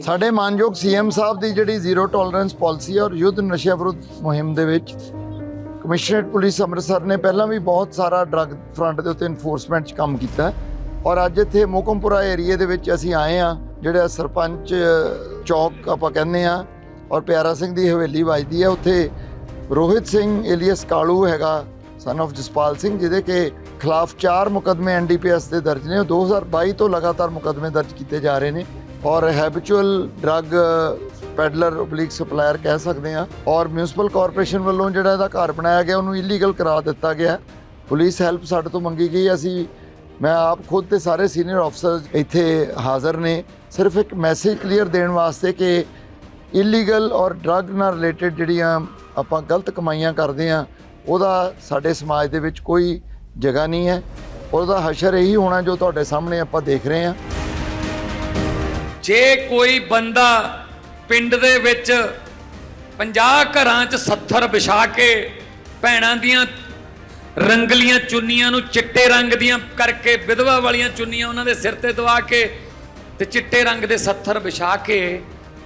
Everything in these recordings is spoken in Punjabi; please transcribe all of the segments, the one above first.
ਸਾਡੇ ਮਾਨਯੋਗ ਸੀਐਮ ਸਾਹਿਬ ਦੀ ਜਿਹੜੀ ਜ਼ੀਰੋ ਟੋਲਰੈਂਸ ਪਾਲਿਸੀ ਔਰ ਯੁੱਧ ਨਸ਼ਿਆਂ ਵਿਰੁੱਧ ਮੁਹਿੰਮ ਦੇ ਵਿੱਚ ਕਮਿਸ਼ਨਰੇਟ ਪੁਲਿਸ ਅੰਮ੍ਰਿਤਸਰ ਨੇ ਪਹਿਲਾਂ ਵੀ ਬਹੁਤ ਸਾਰਾ ਡਰੱਗ ਫਰੰਟ ਦੇ ਉੱਤੇ ਇਨਫੋਰਸਮੈਂਟ 'ਚ ਕੰਮ ਕੀਤਾ ਔਰ ਅੱਜ ਇੱਥੇ ਮੋਕਮਪੁਰਾ ਏਰੀਏ ਦੇ ਵਿੱਚ ਅਸੀਂ ਆਏ ਆ ਜਿਹੜਾ ਸਰਪੰਚ ਚੌਕ ਆਪਾਂ ਕਹਿੰਦੇ ਆ ਔਰ ਪਿਆਰਾ ਸਿੰਘ ਦੀ ਹਵੇਲੀ ਵੱਜਦੀ ਹੈ। ਉੱਥੇ ਰੋਹਿਤ ਸਿੰਘ ਏਲੀਅਸ ਕਾਲੂ ਹੈਗਾ ਸਨ of ਜਸਪਾਲ ਸਿੰਘ, ਜਿਹਦੇ ਕੇ ਖਿਲਾਫ 4 ਮੁਕਦਮੇ ਐਨਡੀਪੀਐਸ ਦੇ ਦਰਜ ਨੇ। ਉਹ 2022 ਤੋਂ ਲਗਾਤਾਰ ਮੁਕਦਮੇ ਦਰਜ ਕੀਤੇ ਜਾ ਰਹੇ ਨੇ। ਔਰ habitual drug peddler oblique supplier ਕਹਿ ਸਕਦੇ ਆ ਔਰ ਮਿਊਨਿਸਪਲ ਕਾਰਪੋਰੇਸ਼ਨ ਵੱਲੋਂ ਜਿਹੜਾ ਇਹਦਾ ਘਰ ਬਣਾਇਆ ਗਿਆ, ਉਹਨੂੰ ਇਲੀਗਲ ਕਰਾ ਦਿੱਤਾ ਗਿਆ। ਪੁਲਿਸ ਹੈਲਪ ਸਾਡੇ ਤੋਂ ਮੰਗੀ ਗਈ। ਅਸੀਂ, ਮੈਂ ਆਪ ਖੁਦ ਤੇ ਸਾਰੇ ਸੀਨੀਅਰ ਅਫਸਰਸ ਇੱਥੇ ਹਾਜ਼ਰ ਨੇ। ਸਿਰਫ ਇੱਕ ਮੈਸੇਜ ਕਲੀਅਰ ਦੇਣ ਵਾਸਤੇ ਕਿ ਇਲੀਗਲ ਔਰ ਡਰੱਗ ਨਾਲ ਰਿਲੇਟਡ ਜਿਹੜੀਆਂ ਆਪਾਂ ਗਲਤ ਕਮਾਈਆਂ ਕਰਦੇ ਆ ਉਹਦਾ ਸਾਡੇ ਸਮਾਜ ਦੇ ਵਿੱਚ ਕੋਈ ਜਗ੍ਹਾ ਨਹੀਂ ਹੈ। ਉਹਦਾ ਹਸ਼ਰ ਇਹੀ ਹੋਣਾ ਜੋ ਤੁਹਾਡੇ ਸਾਹਮਣੇ ਆਪਾਂ ਦੇਖ ਰਹੇ ਹਾਂ। ਜੇ ਕੋਈ ਬੰਦਾ ਪਿੰਡ ਦੇ ਵਿੱਚ 50 ਘਰਾਂ 'ਚ 70 ਵਿਛਾ ਕੇ ਭੈਣਾਂ ਦੀਆਂ ਰੰਗਲੀਆਂ ਚੁੰਨੀਆਂ ਨੂੰ ਚਿੱਟੇ ਰੰਗ ਦੀਆਂ ਕਰਕੇ ਵਿਧਵਾ ਵਾਲੀਆਂ ਚੁੰਨੀਆਂ ਉਹਨਾਂ ਦੇ ਸਿਰ ਤੇ ਦਵਾ ਕੇ ਤੇ ਚਿੱਟੇ ਰੰਗ ਦੇ 70 ਵਿਛਾ ਕੇ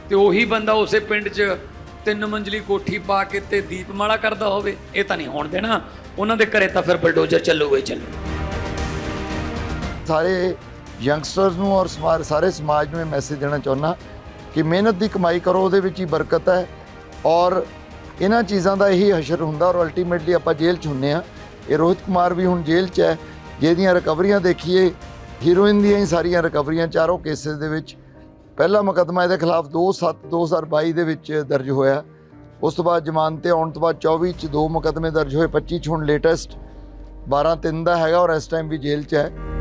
ਤੇ ਉਹੀ ਬੰਦਾ ਉਸੇ ਪਿੰਡ 'ਚ ਤਿੰਨ ਮੰਜ਼ਲੀ ਕੋਠੀ ਪਾ ਕੇ ਤੇ ਦੀਪਮਾਲਾ ਕਰਦਾ ਹੋਵੇ, ਇਹ ਤਾਂ ਨਹੀਂ ਹੋਣ ਦੇਣਾ। ਉਹਨਾਂ ਦੇ ਘਰੇ ਤਾਂ ਫਿਰ ਬਲਡੋਜ਼ਰ ਚੱਲੂਗਾ ਹੀ ਚੱਲੂ। ਸਾਰੇ ਯੰਗਸਟਰਸ ਨੂੰ ਔਰ ਸਮਾ- ਸਾਰੇ ਸਮਾਜ ਨੂੰ ਇਹ ਮੈਸੇਜ ਦੇਣਾ ਚਾਹੁੰਦਾ ਕਿ ਮਿਹਨਤ ਦੀ ਕਮਾਈ ਕਰੋ, ਉਹਦੇ ਵਿੱਚ ਹੀ ਬਰਕਤ ਹੈ ਔਰ ਇਹਨਾਂ ਚੀਜ਼ਾਂ ਦਾ ਇਹੀ ਹਸ਼ਰ ਹੁੰਦਾ ਔਰ ਅਲਟੀਮੇਟਲੀ ਆਪਾਂ ਜੇਲ੍ਹ 'ਚ ਹੁੰਨੇ ਆ ਇਹ ਰੋਹਿਤ ਕੁਮਾਰ ਵੀ ਹੁਣ ਜੇਲ੍ਹ 'ਚ ਹੈ, ਜਿਹਦੀਆਂ ਰਿਕਵਰੀਆਂ ਦੇਖੀਏ ਹੀਰੋਇਨ ਦੀਆਂ ਹੀ ਸਾਰੀਆਂ ਰਿਕਵਰੀਆਂ ਚਾਰੋਂ ਕੇਸਿਸ ਦੇ ਵਿੱਚ। ਪਹਿਲਾ ਮੁਕੱਦਮਾ ਇਹਦੇ ਖਿਲਾਫ 2/7 2022 ਦੇ ਵਿੱਚ ਦਰਜ ਹੋਇਆ। ਉਸ ਤੋਂ ਬਾਅਦ ਜ਼ਮਾਨਤ ਤੇ ਆਉਣ ਤੋਂ ਬਾਅਦ 24 ਚ ਦੋ ਮੁਕੱਦਮੇ ਦਰਜ ਹੋਏ 25 ਚ ਹੁਣ ਲੇਟੈਸਟ 12 3 ਦਾ ਹੈਗਾ ਔਰ ਇਸ ਟਾਈਮ ਵੀ ਜੇਲ੍ਹ 'ਚ ਹੈ।